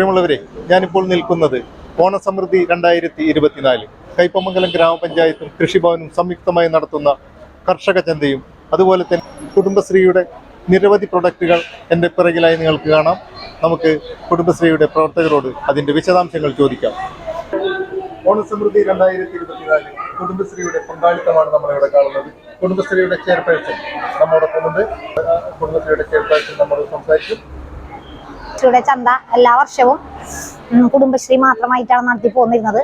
പ്രിയമുള്ളവരെ ഞാനിപ്പോൾ നിൽക്കുന്നത് ഓണസമൃദ്ധി രണ്ടായിരത്തി ഇരുപത്തിനാല് കൈപ്പമംഗലം ഗ്രാമപഞ്ചായത്തും കൃഷിഭവനും സംയുക്തമായി നടത്തുന്ന കർഷക ചന്തയും അതുപോലെ തന്നെ കുടുംബശ്രീയുടെ നിരവധി പ്രൊഡക്റ്റുകൾ എന്റെ പിറകിലായി നിങ്ങൾക്ക് കാണാം. നമുക്ക് കുടുംബശ്രീയുടെ പ്രവർത്തകരോട് അതിന്റെ വിശദാംശങ്ങൾ ചോദിക്കാം. ഓണസമൃദ്ധി രണ്ടായിരത്തി ഇരുപത്തിനാല് കുടുംബശ്രീയുടെ പങ്കാളിത്തമാണ് നമ്മളിവിടെ കാണുന്നത്. കുടുംബശ്രീയുടെ ചെയർപേഴ്സൺ നമ്മോടൊപ്പമുണ്ട്. കുടുംബശ്രീയുടെ ചെയർപേഴ്സൺ നമ്മോട് സംസാരിക്കും. കൃഷിയുടെ ചന്ത എല്ലാ വർഷവും കുടുംബശ്രീ മാത്രമായിട്ടാണ് നടത്തി പോന്നിരുന്നത്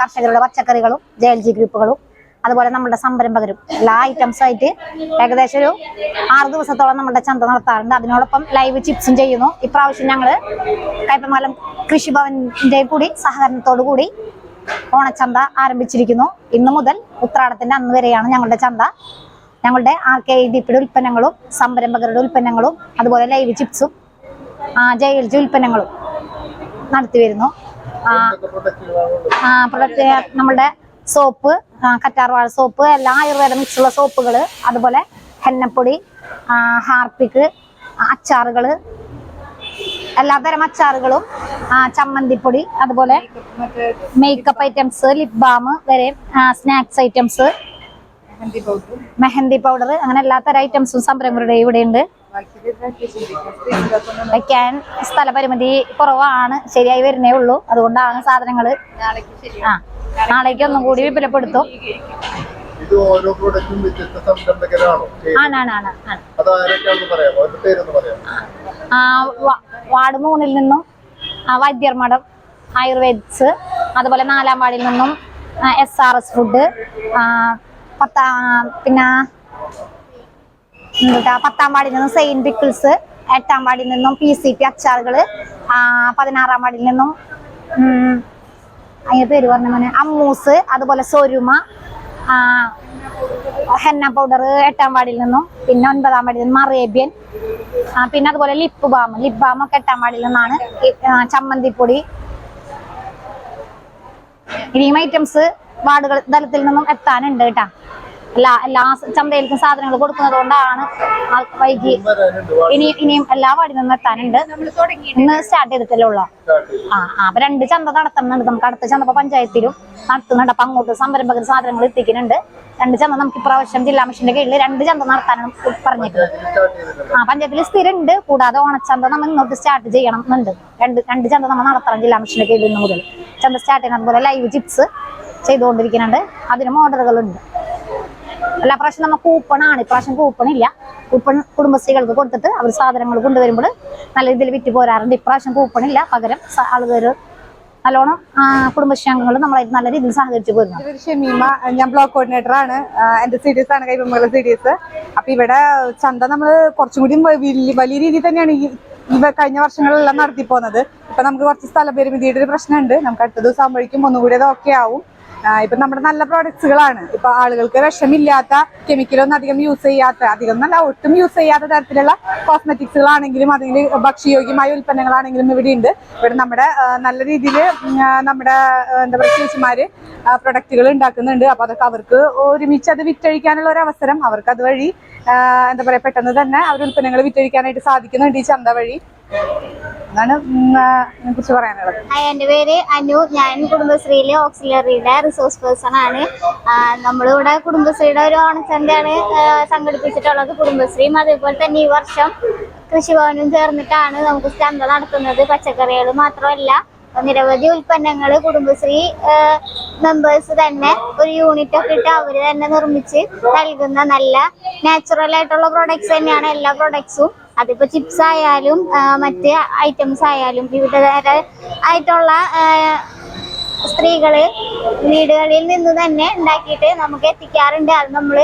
കർഷകരുടെ പച്ചക്കറികളും ജെ എൽ ജി ഗ്രൂപ്പുകളും അതുപോലെ നമ്മുടെ സംരംഭകരും എല്ലാ ഐറ്റംസും ആയിട്ട് ഏകദേശം ഒരു ആറ് ദിവസത്തോളം നമ്മുടെ ചന്ത നടത്താറുണ്ട്. അതിനോടൊപ്പം ലൈവ് ചിപ്സും ചെയ്യുന്നു. ഇപ്രാവശ്യം ഞങ്ങൾ കൈപ്പമലം കൃഷിഭവന്റെ കൂടി സഹകരണത്തോടു കൂടി ഓണച്ചന്ത ആരംഭിച്ചിരിക്കുന്നു. ഇന്നു മുതൽ ഉത്രാടത്തിന്റെ അന്ന് വരെയാണ് ഞങ്ങളുടെ ചന്ത. ഞങ്ങളുടെ ആർ കെ ഡി ഉൽപ്പന്നങ്ങളും സംരംഭകരുടെ ഉൽപ്പന്നങ്ങളും അതുപോലെ ലൈവ് ചിപ്സും ജെ എൽ ജി ഉൽപ്പന്നങ്ങളും നടത്തി വരുന്നു. പ്രൊഡക്റ്റ് നമ്മുടെ സോപ്പ് കറ്റാർവാഴ സോപ്പ് എല്ലാ ആയുർവേദ മിക്സുള്ള സോപ്പുകൾ അതുപോലെ ഹെന്നപ്പൊടി ഹാർപ്പിക്ക് അച്ചാറുകൾ എല്ലാതരം അച്ചാറുകളും ചമ്മന്തിപ്പൊടി അതുപോലെ മേക്കപ്പ് ഐറ്റംസ് ലിപ് ബാം വരെ സ്നാക്സ് ഐറ്റംസ് മെഹന്തി പൗഡർ അങ്ങനെ എല്ലാ തരം ഐറ്റംസും സംരംഭരുടെ ഇവിടെ ഉണ്ട് വയ്ക്കാൻ സ്ഥലപരിമിതി കുറവാണ്. ശരിയായി വരുന്നേ ഉള്ളൂ. അതുകൊണ്ടാണ് സാധനങ്ങൾ ആ നാളേക്ക് ഒന്നും കൂടി വിപുലപ്പെടുത്തും. വാർഡ് മൂന്നിൽ നിന്നും ആ, വൈദ്യർ മഠം ആയുർവേദ്സ് അതുപോലെ നാലാം വാർഡിൽ നിന്നും എസ് ആർ എസ് ഫുഡ് പത്താം പിന്നെ എന്താ പത്താം വാർഡിൽ നിന്നും സെയിൻ പിക്കിൾസ് എട്ടാം വാർഡിൽ നിന്നും പി സി പി അച്ചാറുകൾ പതിനാറാം വാർഡിൽ നിന്നും അതിന്റെ പേര് പറഞ്ഞ മോനെ? അമ്മൂസ് അതുപോലെ സൊരുമ ഹെന്ന പൗഡർ എട്ടാം വാർഡിൽ നിന്നും പിന്നെ ഒൻപതാം വാർഡിൽ നിന്നും അറേബ്യൻ പിന്നെ അതുപോലെ ലിപ്പ് ബാം ലിപ് ബാം ഒക്കെ എട്ടാം വാർഡിൽ നിന്നാണ് ചമ്മന്തിപ്പൊടി ഇനിയും ഐറ്റംസ് വാർഡുകൾ തലത്തിൽ നിന്നും എത്താനുണ്ട് കേട്ടാ. എല്ലാ എല്ലാ ചന്തയിലേക്കും സാധനങ്ങൾ കൊടുക്കുന്നത് കൊണ്ടാണ് വൈകി ഇനി ഇനിയും എല്ലാ വാർഡിൽ നിന്നും എത്താനുണ്ട്. ഇന്ന് സ്റ്റാർട്ട് ചെയ്തിട്ടല്ലേ ഉള്ളൂ? ആ ആ അപ്പൊ രണ്ട് ചന്ത നടത്തുന്നുണ്ട് നമുക്ക് അടുത്ത ചന്ത പഞ്ചായത്തിലും നടത്തുന്നുണ്ട്. അപ്പൊ അങ്ങോട്ട് സംരംഭകർ സാധനങ്ങൾ എത്തിക്കുന്നുണ്ട്. രണ്ട് ചന്ത നമുക്ക് ഇപ്രാവശ്യം ജില്ലാ മിഷന്റെ കീഴിൽ രണ്ട് ചന്ത നടത്താനാണ് പറഞ്ഞിട്ടുണ്ട് ആ പഞ്ചായത്തിൽ സ്ഥിരം ഉണ്ട് കൂടാതെ ഓണച്ചന്ത നമ്മൾ ഇങ്ങോട്ട് സ്റ്റാർട്ട് ചെയ്യണം എന്നുണ്ട്. രണ്ട് രണ്ട് ചന്ത നമ്മൾ നടത്തണം ജില്ലാ മിഷന്റെ കീഴിൽ നിന്ന് മുതൽ. ചന്ത സ്റ്റാർട്ട് ചെയ്യണം അതുപോലെ ലൈവ് ചിപ്സ് ചെയ്തുകൊണ്ടിരിക്കുന്നുണ്ട്. അതിനും ഓർഡറുകളുണ്ട് എല്ലാ പ്രാവശ്യം നമ്മൾ കൂപ്പണാണ് ഇപ്രാവശ്യം കൂപ്പൺ ഇല്ല. കൂപ്പൺ കുടുംബശ്രീകൾക്ക് കൊടുത്തിട്ട് അവർ സാധനങ്ങൾ കൊണ്ടുവരുമ്പോൾ നല്ല രീതിയിൽ വിറ്റ് പോരാറുണ്ട്. ഇപ്രാവശ്യം കൂപ്പൺ ഇല്ല. പകരം ആളുകൾ നല്ലോണം കുടുംബശ്രീ അംഗങ്ങൾ നമ്മളായിട്ട് നല്ല രീതിയിൽ സഹകരിച്ചു പോരുന്നു. പേര് ഷമീമ ഞാൻ ബ്ലോക്ക് കോർഡിനേറ്റർ ആണ്. എന്റെ സി ഡി എസ് ആണ് കൈപ്പമ്പുള്ള സി ഡി എസ് അപ്പൊ ഇവിടെ ചന്ത നമ്മൾ കുറച്ചും കൂടി വലിയ രീതിയിൽ തന്നെയാണ് ഇവ കഴിഞ്ഞ വർഷങ്ങളിലെല്ലാം നടത്തി പോകുന്നത് ഇപ്പൊ നമുക്ക് കുറച്ച് സ്ഥലപരിമിതിയുടെ ഒരു പ്രശ്നമുണ്ട്. നമുക്ക് അടുത്ത ദിവസം ആകുമ്പോഴേക്കും ഒന്നുകൂടി അത് ഓക്കെ ആവും. ഇപ്പൊ നമ്മുടെ നല്ല പ്രോഡക്ട്സുകളാണ് ഇപ്പൊ ആളുകൾക്ക് വിഷമില്ലാത്ത കെമിക്കലൊന്നും അധികം യൂസ് ചെയ്യാത്ത അധികം നല്ല ഒട്ടും യൂസ് ചെയ്യാത്ത തരത്തിലുള്ള കോസ്മെറ്റിക്സുകളാണെങ്കിലും അതിൽ ഭക്ഷ്യയോഗ്യമായ ഉൽപ്പന്നങ്ങളാണെങ്കിലും ഇവിടെ ഉണ്ട്. ഇവിടെ നമ്മുടെ നല്ല രീതിയിൽ നമ്മുടെ എന്താ പറയുക ചേച്ചിമാര് പ്രൊഡക്റ്റുകൾ ഉണ്ടാക്കുന്നുണ്ട്. അപ്പൊ അതൊക്കെ അവർക്ക് ഒരുമിച്ച് അത് വിറ്റഴിക്കാനുള്ള ഒരു അവസരം അവർക്ക് അതുവഴി എന്താ പറയാ പെട്ടെന്ന് തന്നെ അവർ ഉൽപ്പന്നങ്ങൾ വിറ്റഴിക്കാനായിട്ട് സാധിക്കുന്നുണ്ട് ഈ ചന്ത വഴി. ഇതിനെ കുറിച്ച് പറയാനുള്ളത്. എന്റെ പേര് അനു. ഞാൻ കുടുംബശ്രീയിലെ ഓക്സിലറിയുടെ റിസോഴ്സ് പേഴ്സൺ ആണ്. നമ്മളിവിടെ കുടുംബശ്രീയുടെ ഒരു ഓണച്ചന്തയാണ് സംഘടിപ്പിച്ചിട്ടുള്ളത് കുടുംബശ്രീയും അതേപോലെ തന്നെ ഈ വർഷം കൃഷിഭവനും ചേർന്നിട്ടാണ് നമുക്ക് ചന്ത നടത്തുന്നത്. പച്ചക്കറികൾ മാത്രമല്ല നിരവധി ഉൽപ്പന്നങ്ങൾ കുടുംബശ്രീ മെമ്പേഴ്സ് തന്നെ ഒരു യൂണിറ്റ് ഒക്കെ ഇട്ട് അവർ തന്നെ നിർമ്മിച്ച് നൽകുന്ന നല്ല നാച്ചുറൽ ആയിട്ടുള്ള പ്രോഡക്ട്സ് തന്നെയാണ് എല്ലാ പ്രോഡക്ട്സും അതിപ്പോ ചിപ്സ് ആയാലും മറ്റ് ഐറ്റംസ് ആയാലും വിവിധ ആയിട്ടുള്ള സ്ത്രീകൾ വീടുകളിൽ നിന്ന് തന്നെ ഉണ്ടാക്കിയിട്ട് നമുക്ക് എത്തിക്കാറുണ്ട്. അത് നമ്മൾ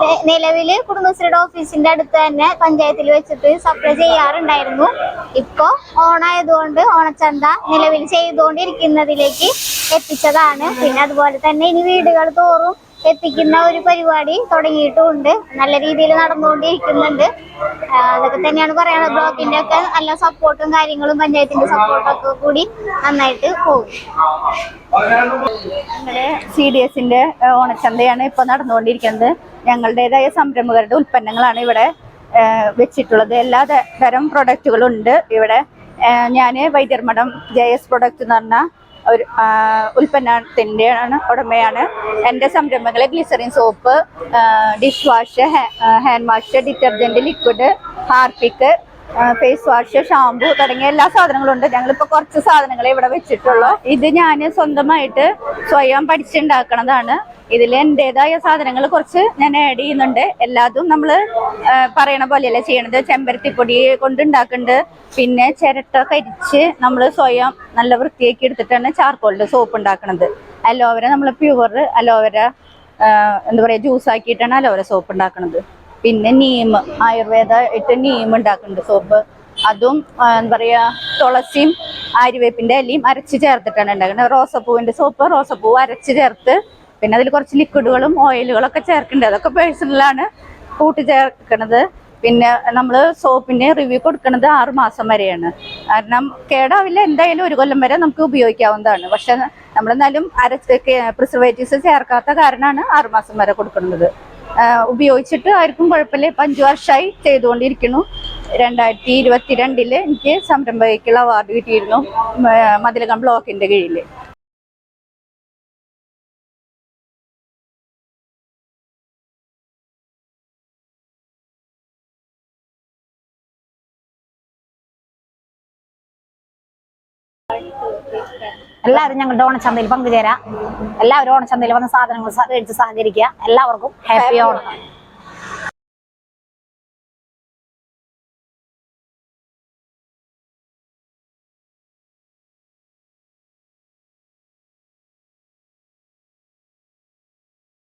നെ- നിലവിൽ കുടുംബശ്രീയുടെ ഓഫീസിന്റെ അടുത്ത് തന്നെ പഞ്ചായത്തിൽ വെച്ചിട്ട് സപ്ലൈ ചെയ്യാറുണ്ടായിരുന്നു. ഇപ്പോ ഓണായതുകൊണ്ട് ഓണച്ചന്ത നിലവിൽ ചെയ്തുകൊണ്ടിരിക്കുന്നതിലേക്ക് എത്തിച്ചതാണ്. പിന്നെ അതുപോലെ തന്നെ ഇനി വീടുകൾ തോറും എത്തിക്കുന്ന ഒരു പരിപാടി തുടങ്ങിയിട്ടുണ്ട് നല്ല രീതിയിൽ നടന്നുകൊണ്ടിരിക്കുന്നുണ്ട്. അതൊക്കെ തന്നെയാണ് പറയാനുള്ളത്. ബ്ലോക്കിന്റെ ഒക്കെ നല്ല സപ്പോർട്ടും കാര്യങ്ങളും പഞ്ചായത്തിന്റെ സപ്പോർട്ടൊക്കെ കൂടി നന്നായിട്ട് പോകും. ഞങ്ങളുടെ സി ഡി എസിന്റെ ഓണച്ചന്തയാണ് ഇപ്പൊ നടന്നുകൊണ്ടിരിക്കുന്നത്. ഞങ്ങളുടേതായ സംരംഭകരുടെ ഉൽപ്പന്നങ്ങളാണ് ഇവിടെ വെച്ചിട്ടുള്ളത്. എല്ലാ തരം പ്രൊഡക്റ്റുകളും ഉണ്ട് ഇവിടെ. ഞാൻ വൈദ്യർമഠം ജെ എസ് പ്രൊഡക്റ്റ് എന്ന് പറഞ്ഞ ഒരു ഉൽപ്പന്നത്തിന്റെയാണ് ഉടമയാണ്. എന്റെ സംരംഭങ്ങളെ glycerin soap dish wash hand wash detergent liquid Harpic face wash shampoo തുടങ്ങിയ എല്ലാ സാധനങ്ങളും ഉണ്ട്. ഞങ്ങളിപ്പോ കുറച്ച് സാധനങ്ങളെ ഇവിടെ വെച്ചിട്ടുള്ളൂ. ഇത് ഞാൻ സ്വന്തമായിട്ട് സ്വയം പഠിച്ചുണ്ടാക്കണതാണ്. ഇതിൽ എന്റെതായ സാധനങ്ങൾ കുറച്ച് ഞാൻ ആഡ് ചെയ്യുന്നുണ്ട്. എല്ലാതും നമ്മൾ പറയണ പോലെയല്ല ചെയ്യണത്? ചെമ്പരത്തിപ്പൊടി കൊണ്ട് ഉണ്ടാക്കുന്നുണ്ട് പിന്നെ ചിരട്ട കരിച്ച് നമ്മൾ സ്വയം നല്ല വൃത്തിയാക്കി എടുത്തിട്ടാണ് ചാർക്കോളിൽ സോപ്പ് ഉണ്ടാക്കുന്നത് അലോവര നമ്മൾ പ്യുവർ അലോവര എന്താ പറയുക ജ്യൂസ് ആക്കിയിട്ടാണ് അലോവര സോപ്പ് ഉണ്ടാക്കുന്നത് പിന്നെ നീം ആയുർവേദ ഇട്ട് നീം ഉണ്ടാക്കുന്നുണ്ട് സോപ്പ് അതും എന്താ പറയാ തുളസിയും ആര്യവേപ്പിന്റെ ഇലയും അരച്ച് ചേർത്തിട്ടാണ് ഉണ്ടാക്കുന്നത്. റോസപ്പൂവിന്റെ സോപ്പ് റോസപ്പൂ അരച്ച് ചേർത്ത് പിന്നെ അതിൽ കുറച്ച് ലിക്വിഡുകളും ഓയിലുകളൊക്കെ ചേർക്കുന്നുണ്ട്. അതൊക്കെ പേഴ്സണലാണ് കൂട്ടി ചേർക്കണത്. പിന്നെ നമ്മൾ സോപ്പിന്റെ റിവ്യൂ കൊടുക്കുന്നത് ആറു മാസം വരെയാണ്. കാരണം കേടാവില്ല എന്തായാലും ഒരു കൊല്ലം വരെ നമുക്ക് ഉപയോഗിക്കാവുന്നതാണ്. പക്ഷെ നമ്മളെന്നാലും അരച്ച് പ്രിസർവേറ്റീവ്സ് ചേർക്കാത്ത കാരണമാണ് ആറുമാസം വരെ കൊടുക്കുന്നത്. ഉപയോഗിച്ചിട്ട് ആർക്കും കുഴപ്പമില്ല. ഇപ്പം അഞ്ചു വർഷമായി ചെയ്തുകൊണ്ടിരിക്കുന്നു. രണ്ടായിരത്തി ഇരുപത്തിരണ്ടിൽ എനിക്ക് സംരംഭകയ്ക്കുള്ള അവാർഡ് കിട്ടിയിരുന്നു മതിലകം ബ്ലോക്കിന്റെ കീഴിൽ എല്ലാവരും ഞങ്ങളുടെ ഓണച്ചന്തയിൽ പങ്കുചേരാം. എല്ലാവരും ഓണച്ചന്തയിൽ വന്ന സാധനങ്ങൾ കഴിച്ച് മേടിച്ച് സഹകരിക്കുക. എല്ലാവർക്കും ഹാപ്പി ഓണം.